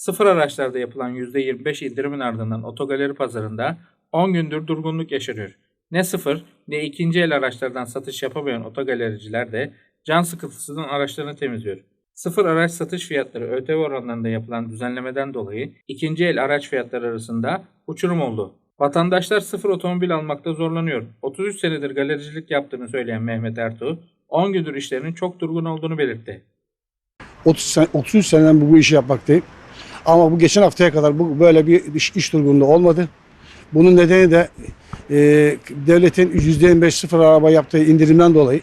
Sıfır araçlarda yapılan %25 indirimin ardından otogaleri pazarında 10 gündür durgunluk yaşanıyor. Ne sıfır ne ikinci el araçlardan satış yapamayan otogalericiler de can sıkıntısından araçlarını temizliyor. Sıfır araç satış fiyatları ÖTV oranlarında yapılan düzenlemeden dolayı ikinci el araç fiyatları arasında uçurum oldu. Vatandaşlar sıfır otomobil almakta zorlanıyor. 33 senedir galericilik yaptığını söyleyen Mehmet Ertuğ, 10 gündür işlerinin çok durgun olduğunu belirtti. 30 sene, 33 seneden bu işi yapmaktayım. Ama bu geçen haftaya kadar bu böyle bir iş, iş durgunluğu olmadı. Bunun nedeni de e, devletin %25 sıfır araba yaptığı indirimden dolayı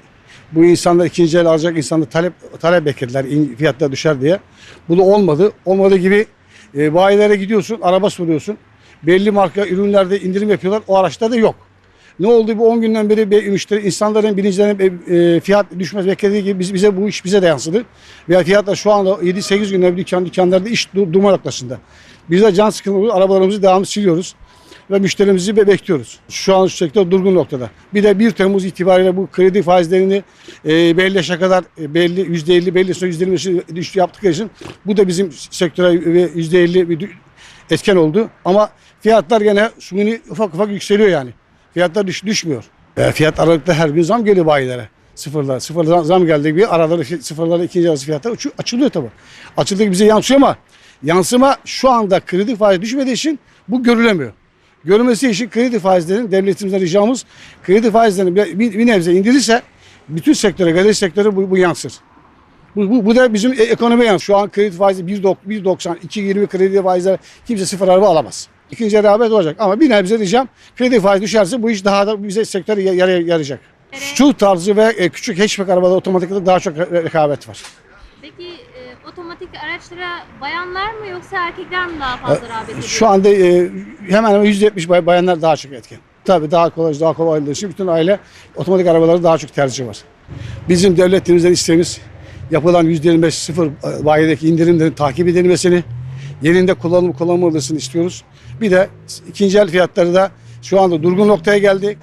bu insanlar ikinci el alacak insanlar talep talep beklediler fiyatlar düşer diye. Bu da olmadı. Olmadığı gibi e, bayilere gidiyorsun, araba soruyorsun. Belli marka ürünlerde indirim yapıyorlar. O araçlarda yok. Ne oldu bu 10 günden beri be- müşteri insanların bilinçlerine e, e, fiyat düşmez beklediği gibi biz, bize bu iş bize de yansıdı. Ve fiyatlar şu anda 7-8 günden dükkan dükkanlarda iş dur, durma noktasında. Biz de can sıkıntı arabalarımızı devamlı siliyoruz ve müşterimizi be- bekliyoruz. Şu an şu sektör durgun noktada. Bir de 1 Temmuz itibariyle bu kredi faizlerini e, belli yaşa kadar e, belli %50 belli sonra %25 düştü yaptıkları için bu da bizim sektöre ve %50 bir etken oldu. Ama fiyatlar gene sumuni ufak ufak yükseliyor yani. Fiyatlar düş, düşmüyor. E, fiyat aralıkta her gün zam geliyor bayilere. Sıfırlar. Sıfır zam, zam geldiği gibi araları sıfırlarla ikinci arası fiyatlar uçu- açılıyor tabii. Açıldığı bize yansıyor ama yansıma şu anda kredi faizi düşmediği için bu görülemiyor. Görülmesi için kredi faizlerinin devletimizden ricamız kredi faizlerini bir, bir, nebze indirirse bütün sektöre, galeri sektöre bu, bu yansır. Bu, bu, bu da bizim e- ekonomiye yansır. Şu an kredi faizi 1.90, 1.90, 2.20 kredi faizler kimse sıfır araba alamaz. İkinci rağbet olacak ama bir nebze ricam kredi faizi düşerse bu iş daha da bize yara- yarayacak. Şu tarzı ve e, küçük hatchback arabada otomatikte daha çok re- rekabet var. Peki e, otomatik araçlara bayanlar mı yoksa erkekler mi daha fazla rağbet ediyor? Şu anda e, hemen hemen %70 bay- bayanlar daha çok etkin. Tabii daha kolay, daha kolay olduğu için bütün aile otomatik arabaları daha çok tercih var. Bizim devletimizden isteğimiz yapılan %25 sıfır e, bayideki indirimlerin takip edilmesini, yerinde kullanım kullanılmasını istiyoruz. Bir de ikinci el fiyatları da şu anda durgun noktaya geldi.